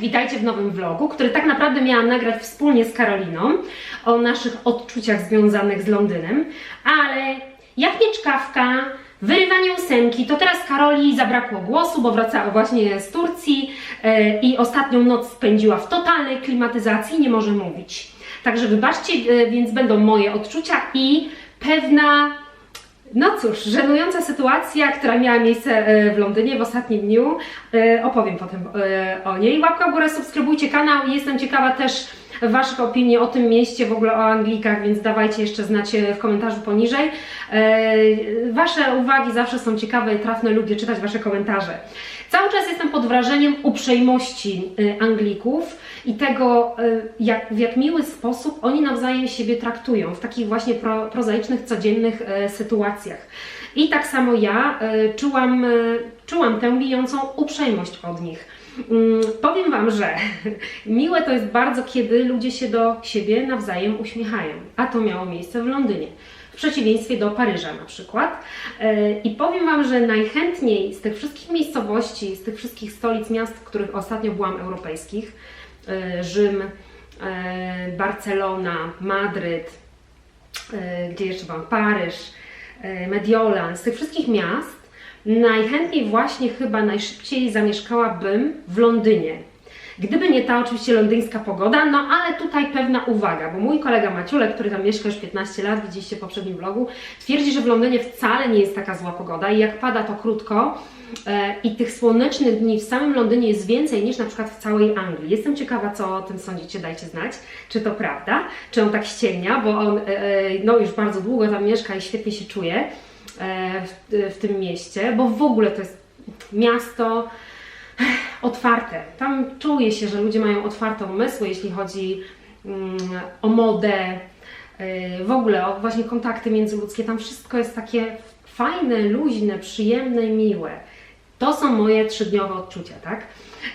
witajcie w nowym vlogu, który tak naprawdę miałam nagrać wspólnie z Karoliną o naszych odczuciach związanych z Londynem, ale jak nie czkawka, wyrywanie ósemki, to teraz Karoli zabrakło głosu, bo wracała właśnie z Turcji e, i ostatnią noc spędziła w totalnej klimatyzacji, nie może mówić. Także wybaczcie, e, więc będą moje odczucia i pewna no cóż, żenująca sytuacja, która miała miejsce e, w Londynie w ostatnim dniu. E, Opowiem potem e, o niej. Łapka w górę, subskrybujcie kanał. Jestem ciekawa też Waszych opinii o tym mieście, w ogóle o Anglikach, więc dawajcie jeszcze znać e, w komentarzu poniżej. E, Wasze uwagi zawsze są ciekawe i trafne, lubię czytać Wasze komentarze. Cały czas jestem pod wrażeniem uprzejmości e, Anglików i tego, jak, w jak miły sposób oni nawzajem siebie traktują w takich właśnie pro, prozaicznych, codziennych sytuacjach. I tak samo ja czułam, czułam tę bijącą uprzejmość od nich. Mm, Powiem Wam, że miłe to jest bardzo, kiedy ludzie się do siebie nawzajem uśmiechają, a to miało miejsce w Londynie. W przeciwieństwie do Paryża na przykład. E, I powiem Wam, że najchętniej z tych wszystkich miejscowości, z tych wszystkich stolic miast, w których ostatnio byłam europejskich, e, Rzym, e, Barcelona, Madryt, gdzie jeszcze byłam, Paryż, Mediolan, z tych wszystkich miast najchętniej właśnie chyba najszybciej zamieszkałabym w Londynie. Gdyby nie ta oczywiście londyńska pogoda, no ale tutaj pewna uwaga, bo mój kolega Maciulek, który tam mieszka już 15 lat, widzieliście w poprzednim vlogu, twierdzi, że w Londynie wcale nie jest taka zła pogoda i jak pada to krótko. E, i tych słonecznych dni w samym Londynie jest więcej niż na przykład w całej Anglii. Jestem ciekawa, co o tym sądzicie, dajcie znać, czy to prawda, czy on tak ściemnia, bo on e, e, no już bardzo długo tam mieszka i świetnie się czuje w, w tym mieście, bo w ogóle to jest miasto otwarte. Tam czuje się, że ludzie mają otwarte umysły, jeśli chodzi mm, o modę, y, w ogóle o właśnie kontakty międzyludzkie. Tam wszystko jest takie fajne, luźne, przyjemne miłe. To są moje trzydniowe odczucia, tak?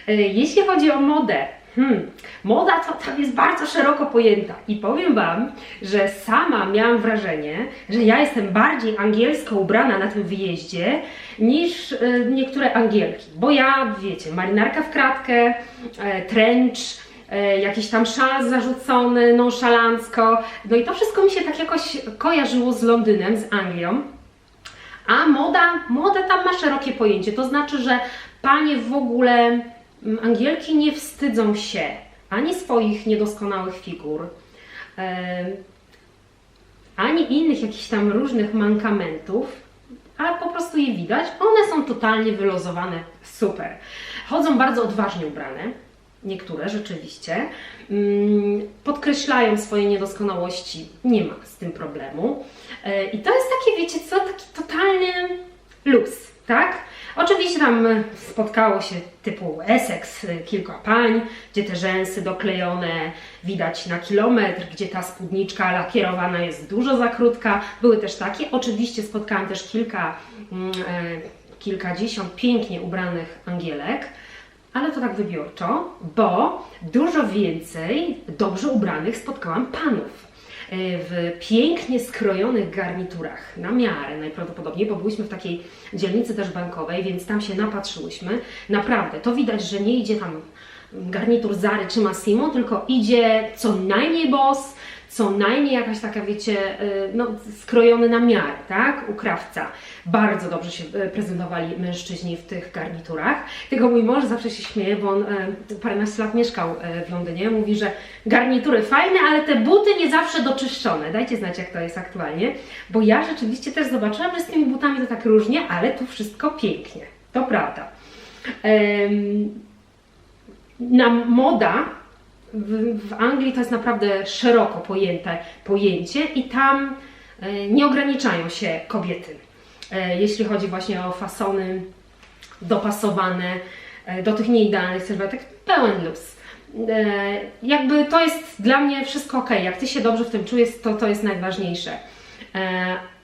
Y, Jeśli chodzi o modę, hmm, moda to tam jest bardzo szeroko pojęta. I powiem Wam, że sama miałam wrażenie, że ja jestem bardziej angielsko ubrana na tym wyjeździe niż y, niektóre Angielki, bo ja, wiecie, marynarka w kratkę, e, trench, e, jakiś tam szal zarzucony nonszalancko, no i to wszystko mi się tak jakoś kojarzyło z Londynem, z Anglią. A moda, moda tam ma szerokie pojęcie, to znaczy, że panie w ogóle, Angielki nie wstydzą się ani swoich niedoskonałych figur, ani innych jakichś tam różnych mankamentów, ale po prostu je widać. One są totalnie wylozowane, super. Chodzą bardzo odważnie ubrane, niektóre rzeczywiście. Mm, Podkreślają swoje niedoskonałości, nie ma z tym problemu. E, I to jest takie, wiecie co, taki totalny luz, tak? Oczywiście tam e, spotkało się typu Essex, e, kilka pań, gdzie te rzęsy doklejone widać na kilometr, gdzie ta spódniczka lakierowana jest dużo za krótka. Były też takie. Oczywiście spotkałam też kilka, mm, e, kilkadziesiąt pięknie ubranych angielek, ale to tak wybiórczo, bo dużo więcej dobrze ubranych spotkałam panów w pięknie skrojonych garniturach, na miarę najprawdopodobniej, bo byliśmy w takiej dzielnicy też bankowej, więc tam się napatrzyłyśmy. Naprawdę, to widać, że nie idzie tam garnitur Zary czy Massimo, tylko idzie co najmniej boss, co najmniej jakaś taka, wiecie, y, no, skrojony na miarę, tak? U krawca. Bardzo dobrze się y, prezentowali mężczyźni w tych garniturach. Tylko mój mąż zawsze się śmieje, bo on y, paręnaście lat mieszkał w Londynie. Mówi, że garnitury fajne, ale te buty nie zawsze doczyszczone. Dajcie znać, jak to jest aktualnie. Bo ja rzeczywiście też zobaczyłam, że z tymi butami to tak różnie, ale tu wszystko pięknie. To prawda. Em, na moda w, w Anglii to jest naprawdę szeroko pojęte pojęcie i tam e, nie ograniczają się kobiety, e, jeśli chodzi właśnie o fasony dopasowane e, do tych nieidealnych sylwetek, pełen luz. Jakby to jest dla mnie wszystko ok. Jak ty się dobrze w tym czujesz, to to jest najważniejsze.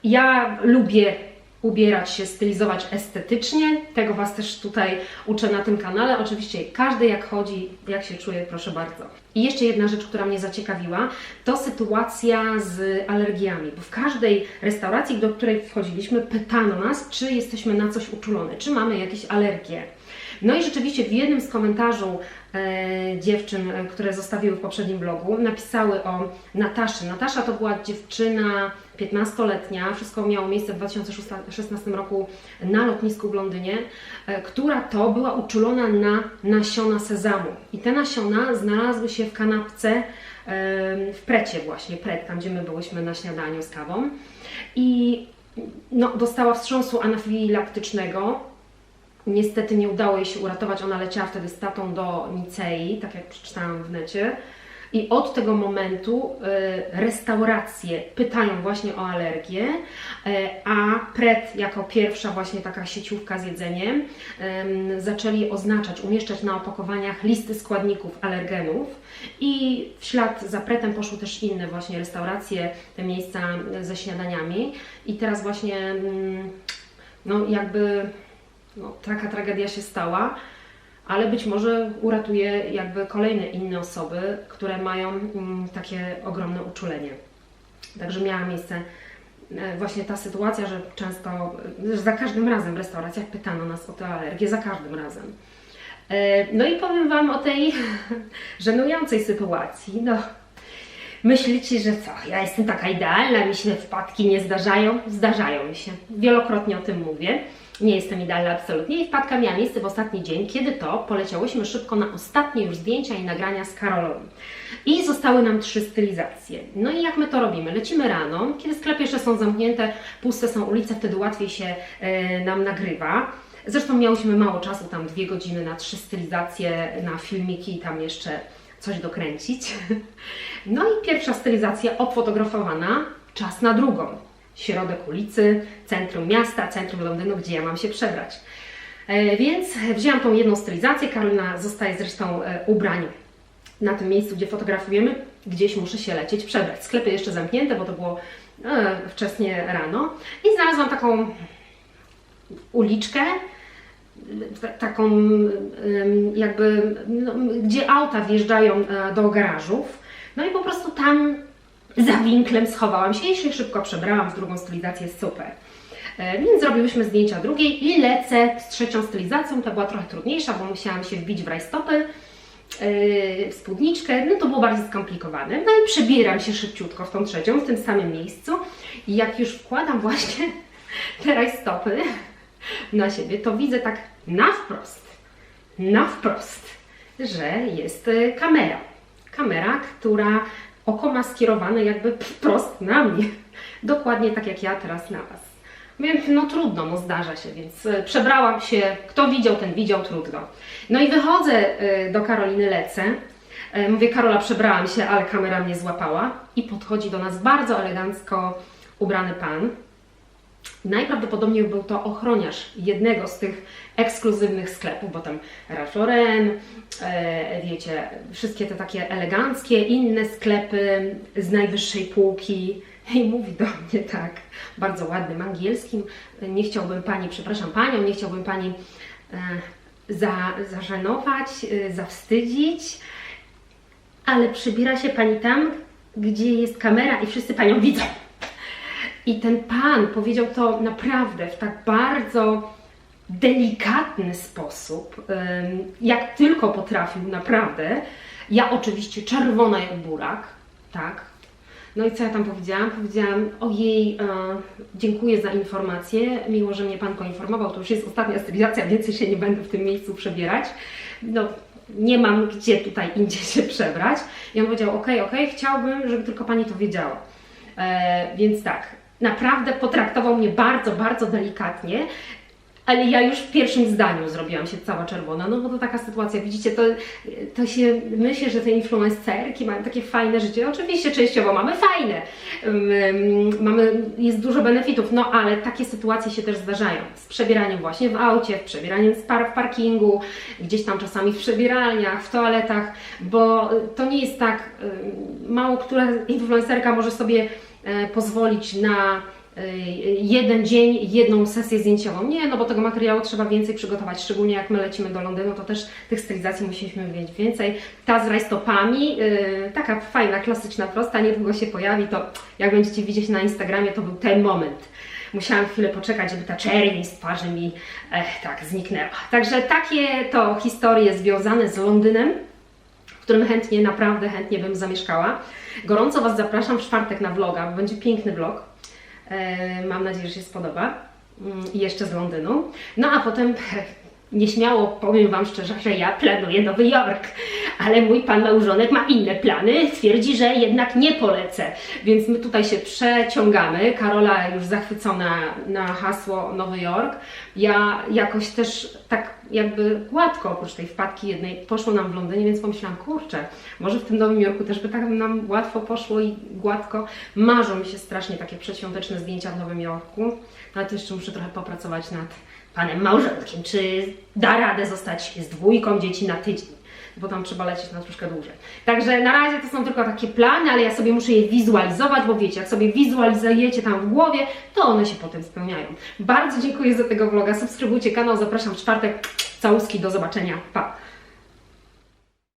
Ja lubię ubierać się, stylizować estetycznie. Tego Was też tutaj uczę na tym kanale. Oczywiście każdy jak chodzi, jak się czuje, proszę bardzo. I jeszcze jedna rzecz, która mnie zaciekawiła, to sytuacja z alergiami, bo w każdej restauracji, do której wchodziliśmy, pytano nas, czy jesteśmy na coś uczulone, czy mamy jakieś alergie. No i rzeczywiście w jednym z komentarzy e, dziewczyn, e, które zostawiły w poprzednim blogu, napisały o Nataszy. Natasza to była dziewczyna 15-letnia, wszystko miało miejsce w 2016 roku na lotnisku w Londynie, e, która to była uczulona na nasiona sezamu. I te nasiona znalazły się w kanapce em, w precie właśnie, pret, tam gdzie my byłyśmy na śniadaniu z kawą. I no, dostała wstrząsu anafilaktycznego, Niestety nie udało jej się uratować, ona leciała wtedy z tatą do Nicei, tak jak przeczytałam w necie. I od tego momentu y, restauracje pytają właśnie o alergię, y, a PRED jako pierwsza właśnie taka sieciówka z jedzeniem zaczęli oznaczać, umieszczać na opakowaniach listy składników alergenów. I w ślad za PREDem poszły też inne właśnie restauracje, te miejsca ze śniadaniami. I teraz właśnie ym, no jakby no, taka tragedia się stała, ale być może uratuje jakby kolejne inne osoby, które mają mm, takie ogromne uczulenie. Także miała miejsce e, właśnie ta sytuacja, że często, że za każdym razem w restauracjach pytano nas o tę alergię, za każdym razem. E, No i powiem Wam o tej żenującej sytuacji. No, myślicie, że co, ja jestem taka idealna, mi się wpadki nie zdarzają? Zdarzają mi się. Wielokrotnie o tym mówię. Nie jestem idealna absolutnie i wpadka miała miejsce w ostatni dzień, kiedy to poleciałyśmy szybko na ostatnie już zdjęcia i nagrania z Karolą. I zostały nam trzy stylizacje. No i jak my to robimy? Lecimy rano, kiedy sklepy jeszcze są zamknięte, puste są ulice, wtedy łatwiej się e, nam nagrywa. Zresztą miałyśmy mało czasu, tam dwie godziny na trzy stylizacje, na filmiki i tam jeszcze coś dokręcić. No i pierwsza stylizacja obfotografowana, czas na drugą. Środek ulicy, centrum miasta, centrum Londynu, gdzie ja mam się przebrać. E, Więc wzięłam tą jedną stylizację, Karolina zostaje zresztą e, ubrań na tym miejscu, gdzie fotografujemy, gdzieś muszę się lecieć przebrać. Sklepy jeszcze zamknięte, bo to było e, wcześnie rano. I znalazłam taką uliczkę, ta- taką jakby, no, gdzie auta wjeżdżają e, do garażów. No i po prostu tam za winklem schowałam się i się szybko przebrałam w drugą stylizację, super. E, Więc zrobiłyśmy zdjęcia drugiej i lecę z trzecią stylizacją. Ta była trochę trudniejsza, bo musiałam się wbić w rajstopy, yy, w spódniczkę, no to było bardziej skomplikowane. No i przebieram się szybciutko w tą trzecią, w tym samym miejscu. I jak już wkładam właśnie te rajstopy na siebie, to widzę tak na wprost, na wprost, że jest y, kamera. Kamera, która oko ma skierowane jakby wprost na mnie. Dokładnie tak jak ja teraz na Was. Więc no trudno, no zdarza się, więc y, przebrałam się, kto widział, ten widział, trudno. No i wychodzę y, do Karoliny, lecę. Y, Mówię, Karola, przebrałam się, ale kamera mnie złapała. I podchodzi do nas bardzo elegancko ubrany pan. Najprawdopodobniej był to ochroniarz jednego z tych ekskluzywnych sklepów, bo tam Ralph Lauren, e, wiecie, wszystkie te takie eleganckie, inne sklepy z najwyższej półki. I mówi do mnie tak, bardzo ładnym angielskim, nie chciałbym Pani, przepraszam Panią, nie chciałbym Pani e, za, zażenować, e, zawstydzić, ale przybiera się Pani tam, gdzie jest kamera i wszyscy Panią widzą. I ten pan powiedział to naprawdę w tak bardzo delikatny sposób, jak tylko potrafił, naprawdę. Ja oczywiście czerwona jak burak, tak. No i co ja tam powiedziałam? Powiedziałam, ojej, e, dziękuję za informację, miło, że mnie Pan poinformował, to już jest ostatnia stylizacja, więcej się nie będę w tym miejscu przebierać. No, nie mam gdzie tutaj indziej się przebrać. I on powiedział, okej, okej, chciałbym, żeby tylko Pani to wiedziała. E, więc tak, naprawdę potraktował mnie bardzo, bardzo delikatnie, ale ja już w pierwszym zdaniu zrobiłam się cała czerwona, no bo to taka sytuacja, widzicie, to, to się myśli, że te influencerki mają takie fajne życie. Oczywiście częściowo mamy fajne, mamy, jest dużo benefitów, no ale takie sytuacje się też zdarzają. Z przebieraniem właśnie w aucie, przebieraniem z par w parkingu, gdzieś tam czasami w przebieralniach, w toaletach, bo to nie jest tak, mało która influencerka może sobie pozwolić na e, jeden dzień, jedną sesję zdjęciową. Nie, no bo tego materiału trzeba więcej przygotować, szczególnie jak my lecimy do Londynu, to też tych stylizacji musieliśmy mieć więcej. Ta z rajstopami, yy, taka fajna, klasyczna, prosta, niedługo się pojawi, to jak będziecie widzieć na Instagramie, to był ten moment. musiałam chwilę poczekać, żeby ta czerwień z twarzy mi eh, tak zniknęła. Także takie to historie związane z Londynem, którym chętnie, naprawdę chętnie bym zamieszkała. Gorąco Was zapraszam w czwartek na vloga, bo będzie piękny vlog. E, Mam nadzieję, że się spodoba. Mm, I jeszcze z Londynu. No a potem nieśmiało powiem Wam szczerze, że ja planuję Nowy Jork, ale mój pan małżonek ma inne plany. Twierdzi, że jednak nie polecę. Więc my tutaj się przeciągamy. Karola już zachwycona na hasło Nowy Jork. Ja jakoś też tak jakby gładko, oprócz tej wpadki jednej, poszło nam w Londynie, więc pomyślałam, kurczę, może w tym Nowym Jorku też by tak nam łatwo poszło i gładko. Marzą mi się strasznie takie przedświąteczne zdjęcia w Nowym Jorku, ale to jeszcze muszę trochę popracować nad panem małżonkiem, czy da radę zostać z dwójką dzieci na tydzień, bo tam trzeba lecieć na troszkę dłużej. Także na razie to są tylko takie plany, ale ja sobie muszę je wizualizować, bo wiecie, jak sobie wizualizujecie tam w głowie, to one się potem spełniają. Bardzo dziękuję za tego vloga, subskrybujcie kanał, zapraszam w czwartek, całuski, do zobaczenia, pa!